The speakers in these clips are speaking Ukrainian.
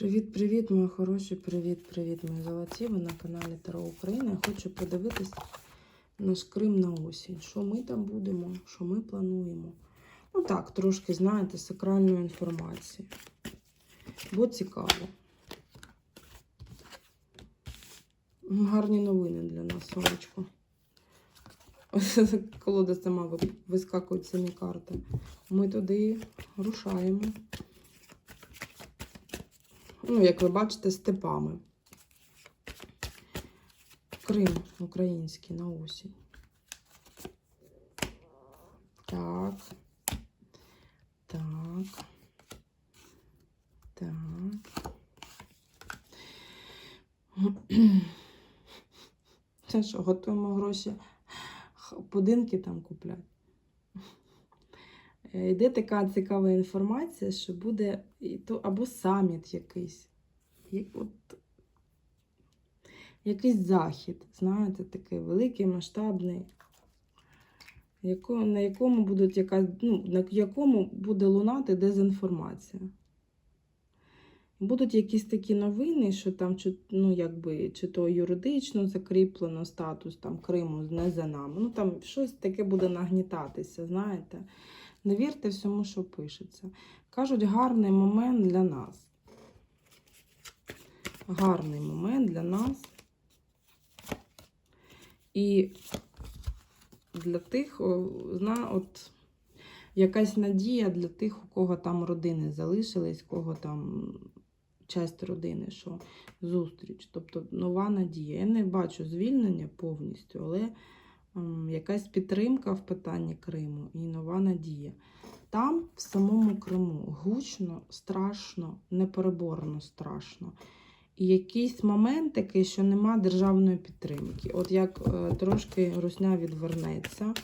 Привіт-привіт, мої хороші, привіт-привіт, мої золоті. Ви на каналі Таро Україна. Я хочу подивитись наш Крим на осінь. Що ми там будемо, що ми плануємо. Ну так, трошки, знаєте, сакральної інформації. Бо цікаво. Гарні новини для нас, сонечко. Колода сама вискакують самі карти. Ми туди рушаємо. Ну, як ви бачите, степами. Крим український на осінь. Так. Так. Так. Це що, готуємо гроші будинки там купляти. Е, Йде така цікава інформація, що буде або саміт якийсь. От, якийсь захід, знаєте, такий великий, масштабний, на якому будуть якась, ну, на якому буде лунати дезінформація. Будуть якісь такі новини, що там чи, ну, якби, чи то юридично закріплено статус там, Криму не за нами. Ну там щось таке буде нагнітатися, знаєте. Не вірте всьому, що пишеться. Кажуть, гарний момент для нас. Гарний момент для нас. І для тих, зна, от, якась надія для тих, у кого там родини залишились, кого там часть родини, що зустріч. Тобто нова надія. Я не бачу звільнення повністю, але ем, якась підтримка в питанні Криму і нова надія. Там, в самому Криму, гучно, страшно, непереборно страшно. І якийсь момент такий, що нема державної підтримки. От як е, трошки Русня відвернеться,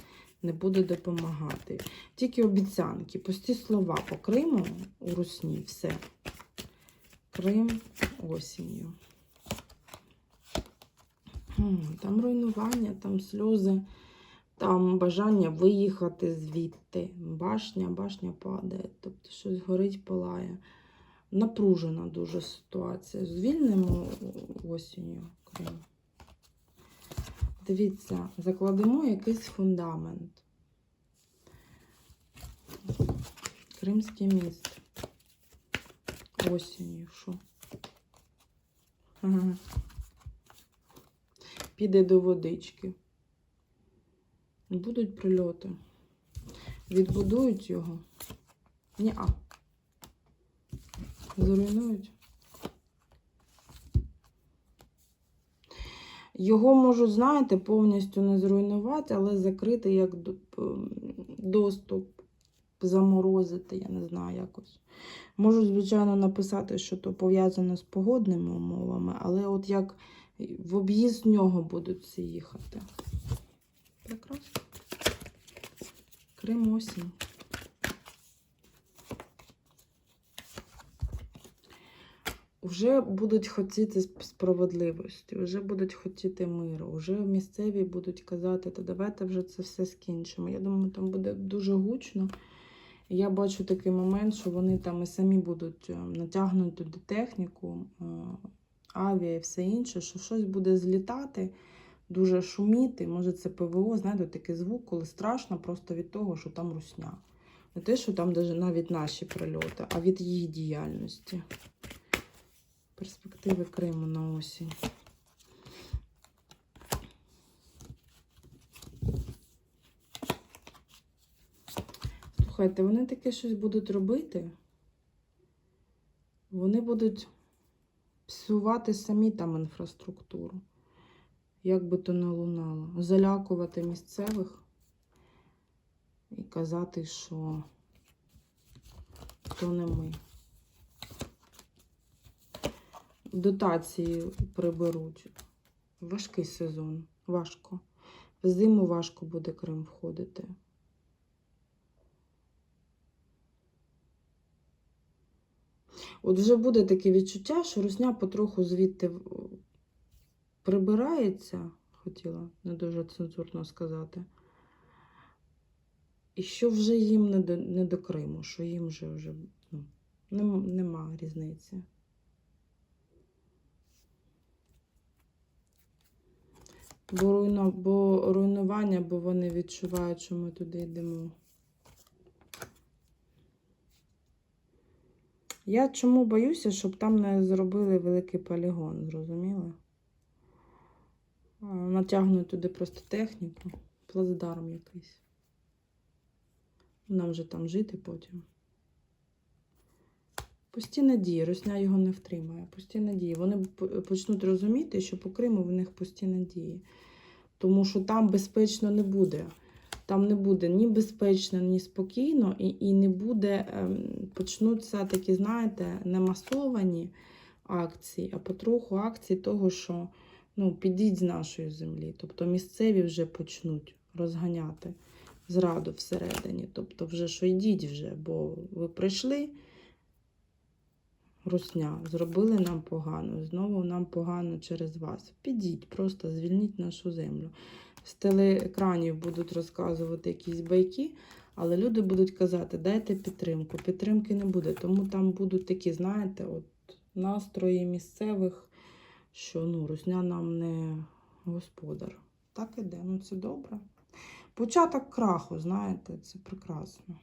не буде допомагати. Тільки обіцянки, пусті слова по Криму у Русні, все. Крим осінню. Там руйнування, там сльози, там бажання виїхати звідти. Башня, башня падає, тобто щось горить, палає. Напружена дуже ситуація. Звільнимо осінню Крим. Дивіться, закладемо якийсь фундамент. Кримський міст. Осінню, що? Ага. Піде до водички. Будуть прильоти. Відбудують його? Ні-а. Зруйнують. Його можуть, знаєте, повністю не зруйнувати, але закрити як доступ, заморозити, я не знаю якось. Можуть, звичайно, написати, що то пов'язано з погодними умовами, але от як в об'їзд нього будуть всі їхати. Прекрасно. Крим осінь. Вже будуть хотіти справедливості, вже будуть хотіти миру, вже місцеві будуть казати, та давайте вже це все скінчимо. Я думаю, там буде дуже гучно. Я бачу такий момент, що вони там і самі будуть е, натягнути туди техніку, е, авіа і все інше, що щось буде злітати, дуже шуміти. Може, це ПВО, знаєте, такий звук, коли страшно просто від того, що там русня. Не те, що там навіть наші прильоти, а від їх діяльності. Перспективи Криму на осінь. Слухайте, вони таке щось будуть робити. Вони будуть псувати самі там інфраструктуру. Як би то не лунало. Залякувати місцевих і казати, що то не ми. Дотації приберуть. Важкий сезон. Важко. В зиму важко буде Крим входити. От вже буде таке відчуття, що русня потроху звідти е, прибирається, хотіла не дуже цензурно сказати. І що вже їм не до не до Криму, що їм вже вже ну, нема, нема різниці. Бо руйнування, бо вони відчувають, що ми туди йдемо. Я чому боюся, щоб там не зробили великий полігон, зрозуміли? А, Натягнуть туди просто техніку, плацдарм якийсь. Нам же там жити потім. Пусті надії, Росня його не втримає. Пусті надії. Вони почнуть розуміти, що по Криму в них пусті надії. Тому що там безпечно не буде. Там не буде ні безпечно, ні спокійно, і, і не буде, ем, почнуться такі, знаєте, не масовані акції, а потроху акції того, що ну, підіть з нашої землі. Тобто місцеві вже почнуть розганяти зраду всередині. Тобто, вже що йдіть вже, бо ви прийшли. Русня, зробили нам погано, знову нам погано через вас. Підіть, просто звільніть нашу землю. З телеекранів будуть розказувати якісь байки, але люди будуть казати, дайте підтримку. Підтримки не буде, тому там будуть такі, знаєте, от настрої місцевих, що ну, Русня нам не господар. Так іде, ну це добре. Початок краху, знаєте, це прекрасно.